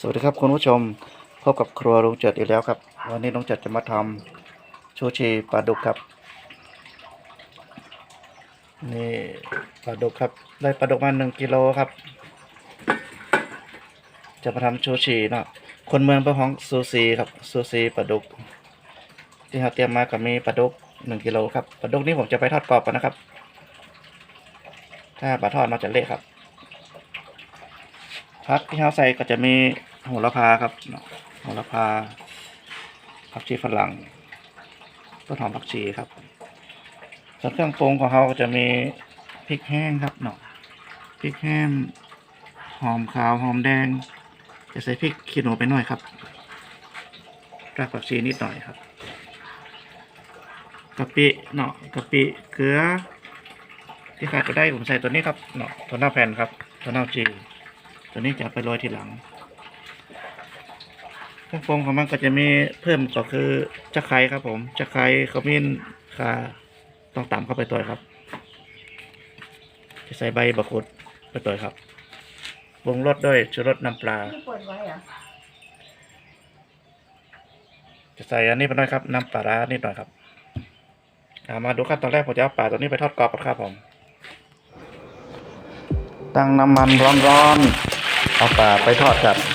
สวัสดีครับคุณผู้ชมพบกับครัวลุงเจิดอีกแล้วครับ วันนี้ลุงเจิดจะมาทำชูชีปลาดุกครับ นี่ปลาดุกครับ ได้ปลาดุกมาหนึ่งกิโลครับ จะมาทำชูชีเนาะคนเมืองประห้องซูซีครับซูซีปลาดุก ที่เราเตรียมมาก็มีปลาดุกหนึ่งกิโลครับปลาดุกนี้ผมจะไปทอดกรอบกันนะครับ ถ้าปลาทอดมันจะเละครับผักที่เขาใส่ก็จะมี โหระพาครับเนาะโหระพาผักชีฝรั่งต้นหอมผักชีครับ ส่วนเครื่องปรุงของเขาก็จะมีพริกแห้งครับเนาะพริกแห้งหอมขาวหอมแดง จะใส่พริกขี้หนูไปหน่อยครับรากผักชีนิดหน่อยครับกะปิเนาะกะปิเกลือที่ขาดก็ได้ผมใส่ตัวนี้ครับเนาะตัวหน้าแผ่นครับ ตัวหน้าจี ตัวนี้จะไปโรยทีหลัง เครื่องปรุงของมันก็จะมีเพิ่มก็คือจะไคร้ครับ ผมจะไคร้ขมิ้นข่าต้องตำเข้าไปตัวครับ จะใส่ใบบักขุดไปตัวครับปรุงรสด้วยชูรสน้ำปลา ที่เปิดไว้เหรอจะใส่อันนี้ไปหน่อยครับน้ำปลาร้านิดหน่อยครับเอามาดูขั้นตอนแรกผมจะเอาปลาตัวนี้ไปทอดกรอบก่อนครับผม ตั้งน้ำมันร้อนๆเอาปลาไปทอดกับท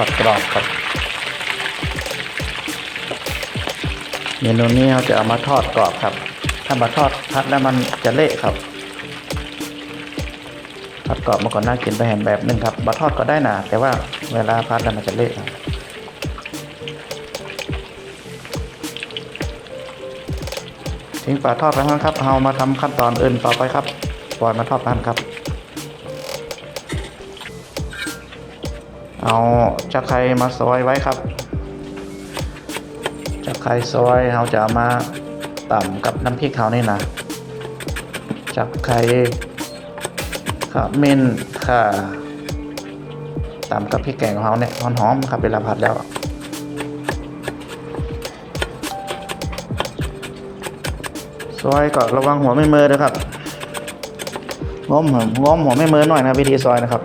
อดกรอบครับ เมนูนี้เราจะเอามาทอดกรอบครับ ถ้ามาทอดพัดแล้วมันจะเละครับทอดกรอบมาก่อนน่ากินไปแหมแบบหนึงครับมาทอดก็ได้นะแต่ว่าเวลาพัดแล้วมันจะเละครับทิ้งปลาทอดไว้ครับเรามาทำขั้นตอนอื่นต่อไปครับ ปล่อยมาทอดพันครับ เอาจะไคร้มาซอยไว้ครับจะไคร้ซอยเราจะมาต่ำกับน้ำพริกเขานี่นะจะไคร้ขมิ้นข่าต่ำกับพริกแกงของเขาเนี่ยหอมๆครับเวลาผัดแล้วซอยก็ระวังหัวไม่เมือด้วยครับง้มหัวง้มหัวไม่เมือหน่อยนะวิธีซอยนะครับ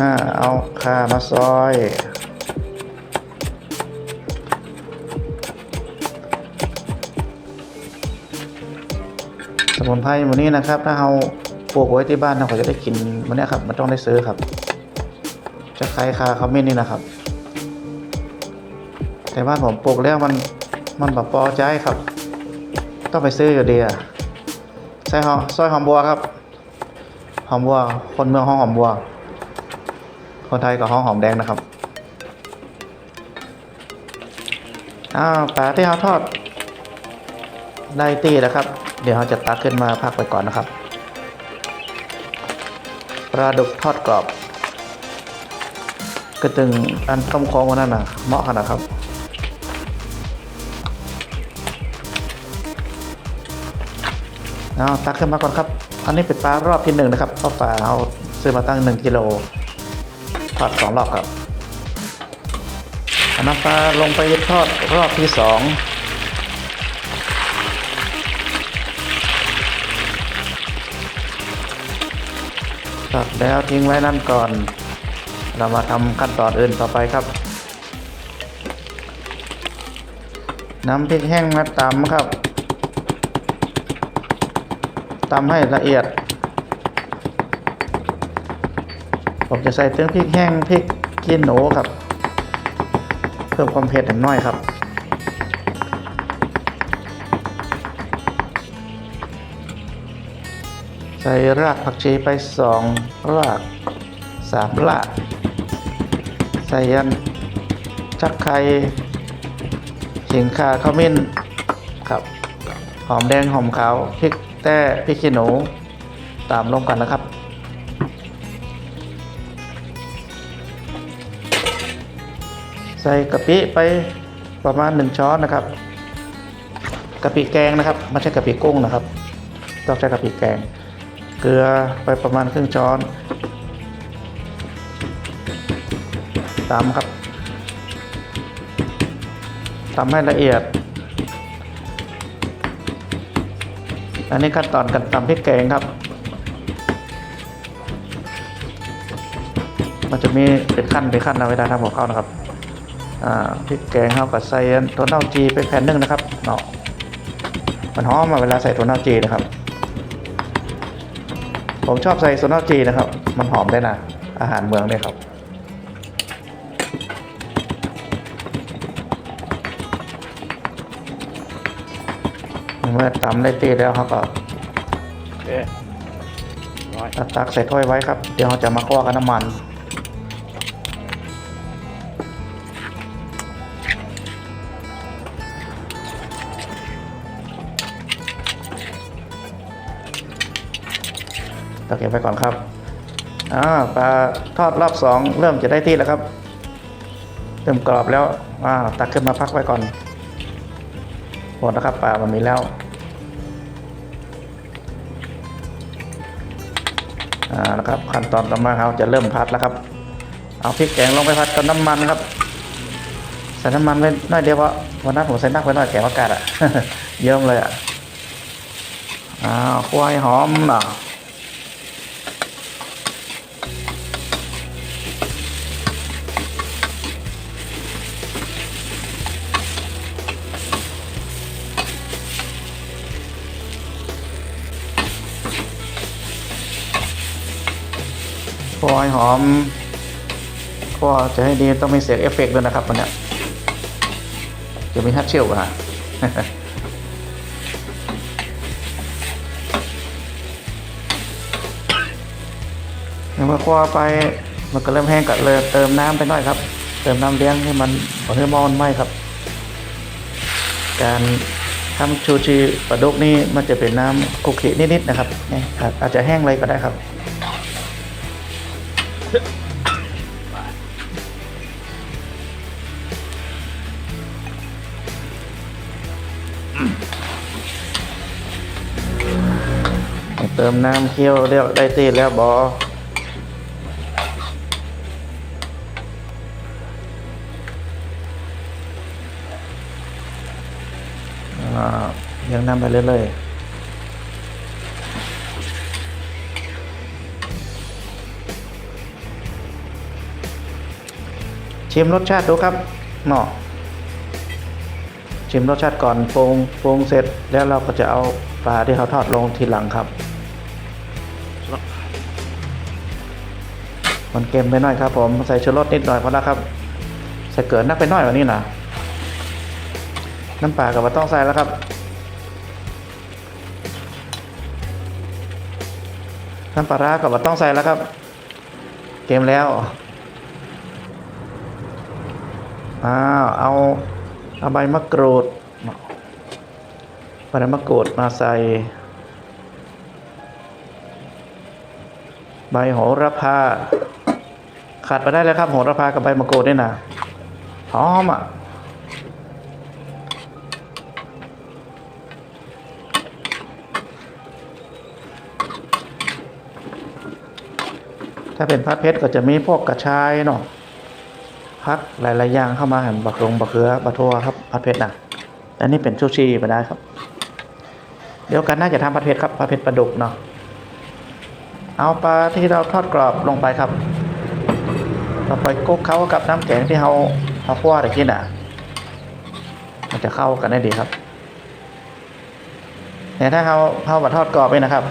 อ่าเอาข่ามาซอยสมุนไพรหมดนี้นะครับ ถ้าเราปลูกไว้ที่บ้านเราก็จะได้กินมันนี้ครับมันต้องได้ซื้อครับ จะใครคาเขาไม่นี่นะครับ แต่บ้านผมปลูกแล้วมันมันแบบพอใจครับ ต้องไปซื้ออยู่ดีอะใส่หอมซอยหอมบัวครับ หอมบัว คนเมืองห้องหอมบัว คนไทยก็ห้องหอมแดงนะครับ อ้าวปลาที่เราทอดได้ตีแล้วครับ เดี๋ยวเราจะตักขึ้นมาพักไปก่อนนะครับ ปลาดุกทอดกรอบกระตึงอันต้มค้งวันนั้นน่ะเหมาะขนาดครับเอาตักขึ้นมาก่อนครับ อันนี้เป็นปลารอบที่หนึ่งนะครับเพราะปลาเอาซื้อมาตั้งหนึ่งกิโล ทอดสองรอบครับน้ำปลาลงไปทอดรอบที่สองทอดแล้วทิ้งไว้นั่นก่อน เรามาทำขั้นตอนอื่นต่อไปครับ น้ำพริกแห้งมาตำครับตำให้ละเอียด ผมจะใส่เตื้งพริกแห้งพริกขี้หนูครับ เพิ่มความเผ็ดหน่อยครับใส่รากผักชีไปสองรากสามราก ใส่ยันชักไข่ขิงข่าขมิ้นครับ หอมแดงหอมขาวพริกแต้พริกขี้หนู ตามลงกันนะครับ ใส่กะปิไปประมาณหนึ่งช้อนนะครับกะปิแกงนะครับไม่ใช่กะปิกุ้งนะครับ ต้องใช้กะปิแกง เกลือไปประมาณครึ่งช้อนตามครับตำให้ละเอียด อันนี้ขั้นตอนการตำพริกแกงครับ มันจะมีเป็นขั้นเป็นขั้นนะเวลาทำกับข้าวนะครับ พริกแกงเข้ากับใส่ถั่วเน่าจีไปแผ่นหนึงนะครับเนาะมันหอมมาเวลาใส่ถั่วเน่าจีนะครับ ผมชอบใส่ถั่วเน่าจีนะครับ มันหอมได้นะอาหารเมืองเนี่ยครับเมื่อตำได้ตีแล้วครับก็โอเคร้อยตักตักใส่ถ้วยไว้ครับ เดี๋ยวเราจะมาคั่วกับน้ำมัน ตักเก็บไว้ก่อนครับอ่าปลาทอดรอบสองเริ่มจะได้ที่แล้วครับเริ่มกรอบแล้วอ่าตักขึ้นมาพักไว้ก่อนหมดแล้วครับปลามันมีแล้วอ่านะครับขั้นตอนต่อมาเราจะเริ่มผัดแล้วครับ เอาพริกแกงลงไปผัดกับน้ำมันครับใส่น้ำมันไปน้อยเดียวเพราะวันนั้นผมใส่นักไปหน่อยแกงอากาศอะเยิ้มเลยอะอ้าวควายหอมหน่ะ ควายหอมคั่วจะให้ดีต้องมีเสียงเอฟเฟกต์ด้วยนะครับวันนี้ยจะมีฮัตเชียวอะเมื่อคั่วไปมันก็เริ่มแห้งก็เลยเติมน้ำไปหน่อยครับ เติมน้ำเลี้ยงให้มันให้ให้มอนไหมครับ การทำชูชีปลาดุกนี่มันจะเป็นน้ำคุกคินิดๆนะครับนี่อาจจะแห้งเลยก็ได้ครับ ติมน้ำเคี่ยวเรียบได้ตีแล้วบอยังน้ำไปเรื่อยๆชิมรสชาติดูครับเนาะชิมรสชาติก่อนปรุงปรุงเสร็จแล้วเราก็จะเอาปลาที่เขาทอดลงทีหลังครับ มันเค็มไปหน่อยครับผมใส่ชูรสนิดหน่อยพอแล้วครับ ใส่เกลือนักไปหน่อยกว่านี้นะน้ำปลากับว่าต้องใส่แล้วครับ น้ำปลาร้ากับว่าต้องใส่แล้วครับ เค็มแล้วอ้าวเอาเอาใบมะกรูดใบมะกรูดมาใส่ใบโหระพา ขาดไปได้เลยครับโหระพากับใบมะกรูดนี่นะหอมอะถ้าเป็นพัดเพชรก็จะมีพวกกระชายเนาะพักหลาย ๆ อย่างเข้ามาเห็นบักลงบักเขือบักทัวครับพัดเพชรนะอันนี้เป็นชูชีไปได้ครับ เดี๋ยวกันน่าจะทำพัดเพชรครับพัดเพชรปลาดุกเนาะเอาปลาที่เราทอดกรอบลงไปครับ เราไปคลุกเข้ากับน้ำแกงที่เราเราคั่วตะกี้น่ะ มันจะเข้ากันได้ดีครับ แต่ถ้าเราเราบัดทอดกรอบไปนะครับ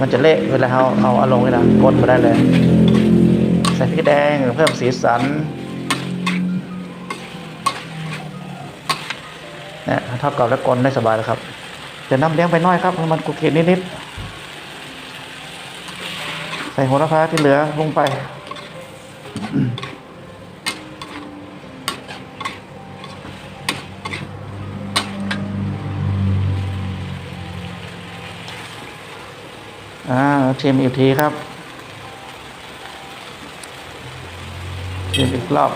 มันจะเละเวลาเราเอาเอาลงเลยนะกดไปได้เลย ใส่พริกแดงเพิ่มสีสันนี่ทอดกรอบแล้วกลนได้สบายเลยครับจะน้ำเลี้ยงไปน้อยครับมันกุกเกนิดๆใส่โหระพาที่เหลือลงไป อ่าชิมอีกทีครับชิมอีกรอบ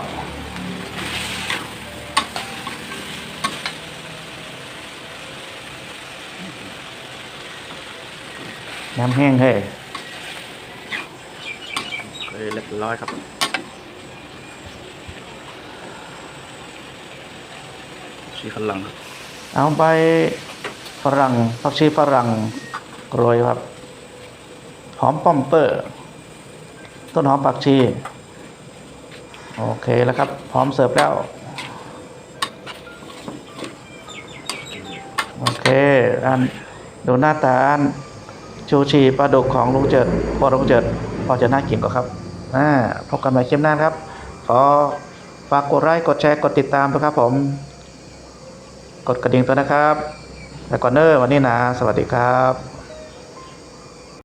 น้ำแห้งเฮ้ยเรียบร้อยครับ ชีฝรั่งครับเอาใบฝรั่งผักชีฝรั่งโรยครับ หอมป้อมเปอร์ ต้นหอมผักชี โอเคแล้วครับ พร้อมเสิร์ฟแล้ว โอเคอันดูหน้าตาอันชูชีปลาดุกของลุงเจิดพอลุงเจิดพอจะน่ากินกว่าครับอ่าพบกันใหม่คลิปหน้าครับ ขอฝากกดไลค์กดแชร์กดติดตามด้วยครับผม กดกระดิ่งตัวนะครับแต่ก่อนเนอร์วันนี้นะ สวัสดีครับ